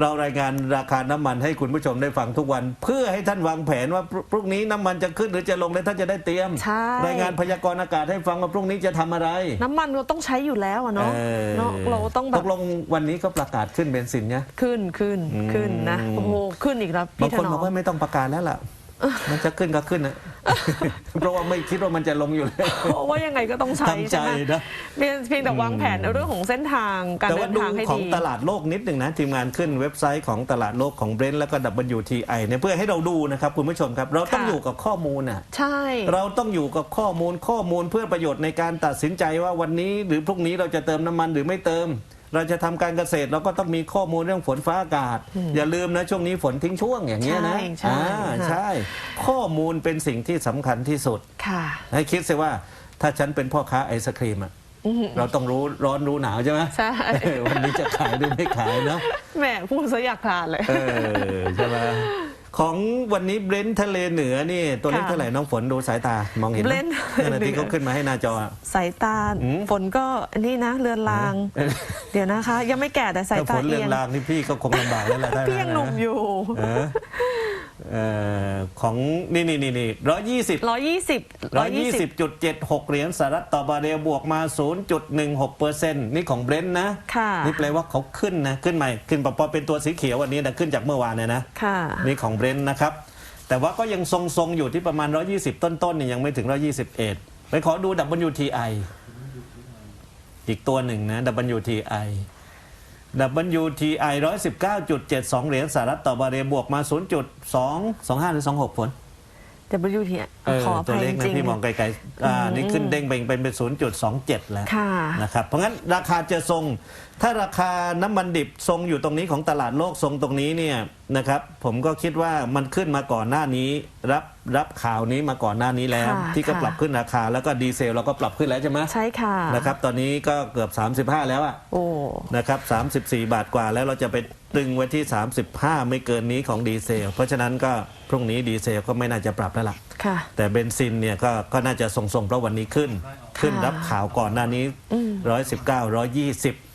เรารายงานราคาน้ำมันให้คุณผู้ชมได้ฟังทุกวัน เพื่อให้ท่านวางแผนว่าพรุ่พรุ่งนี้น้ำมันจะขึ้นหรือจะลงแล้วท่านจะได้เตรียมใช่รายงานพยากรณ์อากาศให้ฟังว่าพรุ่งนี้จะทำอะไร น้ำมันเราต้องใช้อยู่แล้วอะเนาะออเนาะเราต้องแบตบกลงวันนี้ก็ประกาศขึ้นเบนซินเนี่ยขึ้นขึ้นอืมขึ้นนะโอ้โหขึ้นอีกแล้วบางพี่ถคนนบออกมว่าไม่ต้องประกาศแล้วล่ะมันจะขึ้นก็ขึ้นนะ เพราะว่าไม่คิดว่ามันจะลงอยู่เลยเพราะว่ายังไงก็ต้องใช้ทำใจใช่ไหมนะ เพียงเพียงแต่วางแผนเรื่องของเส้นทางการแต่เดิว่านดูทางให้ของดี ตลาดโลกนิดหนึ่งนะ ทีมงานขึ้นเว็บไซต์ของตลาดโลกของเบรนท์แล้วก็ WTI เนี่ยเพื่อให้เราดูนะครับคุณผู้ชมครับ เราต้องค่ะ อยู่กับข้อมูลน่ะ ใช่ เราต้องอยู่กับข้อมูลข้อมูลเพื่อประโยชน์ในการตัดสินใจว่าวันนี้หรือพรุ่งนี้เราจะเติมน้ำมันหรือไม่เติม เราจะทำการเกษตรเราก็ต้องมีข้อมูลเรื่องฝนฟ้าอากาศ อย่าลืมนะช่วงนี้ฝนทิ้งช่วงอย่างเงี้ยนะใช่ใช่อ่าค่ะใช่ข้อมูลเป็นสิ่งที่สำคัญที่สุดค่ะให้คิดสิว่าถ้าฉันเป็นพ่อค้าไอศครีมอะเราต้องรู้ร้อนรู้หนาวใช่ไหมใช่เออวันนี้จะขายหรือไม่ขายเนาะแหมพูดซะอยากทานเลยเออใช่ไหม ของวันนี้เบรนท์ทะเลเหนือนี่ตัวเลขค่ะ เท่าไหร่น้องฝนดูสายตามองเห็นไหม Brent นั่นนะที่เขาขึ้นมาให้หน้าจออะสายตาอืม ฝนก็อันนี้นะเรือนราง เออเดี๋ยวนะคะ ยังไม่แก่แต่สายถ้าตาฝนเรืเอีอยงงรางนี่พี่ก็คงลำบากแล้วแหละถ้าพี่ยังหนุ่มอยู่ เออเออ ของนี่นี่นี่นี่ร้อยยี่สิบร้อยยี่สิบร้อยยี่สิบจุดเจ็ดหกเหรียญสหรัฐต่อบาร์เรลบวกมาศูนย์จุดหนึ่งหกเปอร์เซ็นต์นี่ของเบรนท์นะค่ะนี่แปลว่าเขาขึ้นนะ ขึ้นใหม่ ขึ้นพอเป็นตัวสีเขียววันนี้นะขึ้นจากเมื่อวานเนี่ยนะค่ะนี่ของเบรนท์นะครับ แต่ว่าก็ยังทรงๆอยู่ที่ประมาณ 120 ต้นๆนี่ยังไม่ถึง 121 ไปขอดู WTI อีกตัวหนึ่งนะ WTI WTI 119.72 เหรียญสหรัฐต่อบาร์เรลบวกมา 0.225 หรือ 26 ผล WT เออขออตัวภัยเลขจนะริง พี่มองไกลๆอ่านี่ขึ้นเด้งไปเป็นเป็น 0.27 แล้วค่ะนะครับ เพราะงั้นราคาจะทรง ถ้าราคาน้ำมันดิบทรงอยู่ตรงนี้ของตลาดโลกทรงตรงนี้เนี่ยนะครับ ผมก็คิดว่ามันขึ้นมาก่อนหน้านี้รับรับข่าวนี้มาก่อนหน้านี้แล้วค่ะที่ก็ค่ะปรับขึ้นราคาแล้วก็ดีเซลเราก็ปรับขึ้นแล้วใช่ไหมใช่ค่ะนะครับ ตอนนี้ก็เกือบ 35 แล้วอะโอ้นะครับ 34 บาทกว่าแล้วเราจะไป ตึงไว้ที่ 35 ไม่เกินนี้ของดีเซล เพราะฉะนั้นก็พรุ่งนี้ดีเซลก็ไม่น่าจะปรับแล้วล่ะ่ะ แต่เบนซินเนี่ยก็ก็น่าจะทรงๆเพราะวันนี้ขึ้น ขึ้นรับข่าวก่อนหน้านี้ 119 120